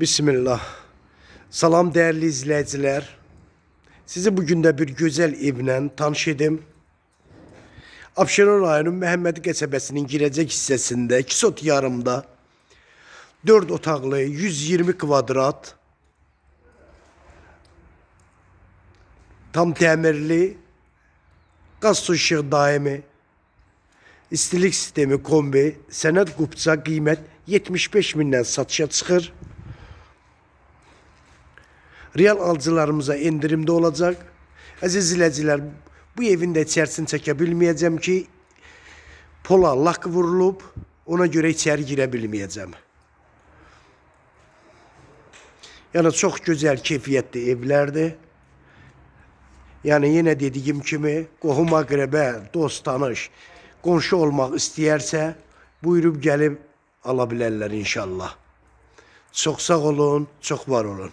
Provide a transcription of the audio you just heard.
Bismillah. Salam değerli izleyiciler. Sizi bugün de bir güzel evlə tanış edim. Abşeron rayonun Məhəmmədi qəsəbəsinin girəcək hissəsində 2 sot yarımda 4 otaqlı 120 kvadrat tam təmirli qaz su işığı daimi istilik sistemi kombi sənəd qupça qiymət 75 mindən satışa çıxır. Real alıcılarımıza indirimde olacak. Aziz izleyiciler bu evin de içerisini çeke bilmeyeceğim ki pola lak vurulup ona göre içeri girebilmeyeceğim. Yani çok güzel keyfiyetli evlerdi. Yani yine dediğim kimi qohum akrebe, dost tanış, qonşu olmaq istəyərsə buyurub gəlib ala bilərlər inşallah. Çox sağ olun, çox var olun.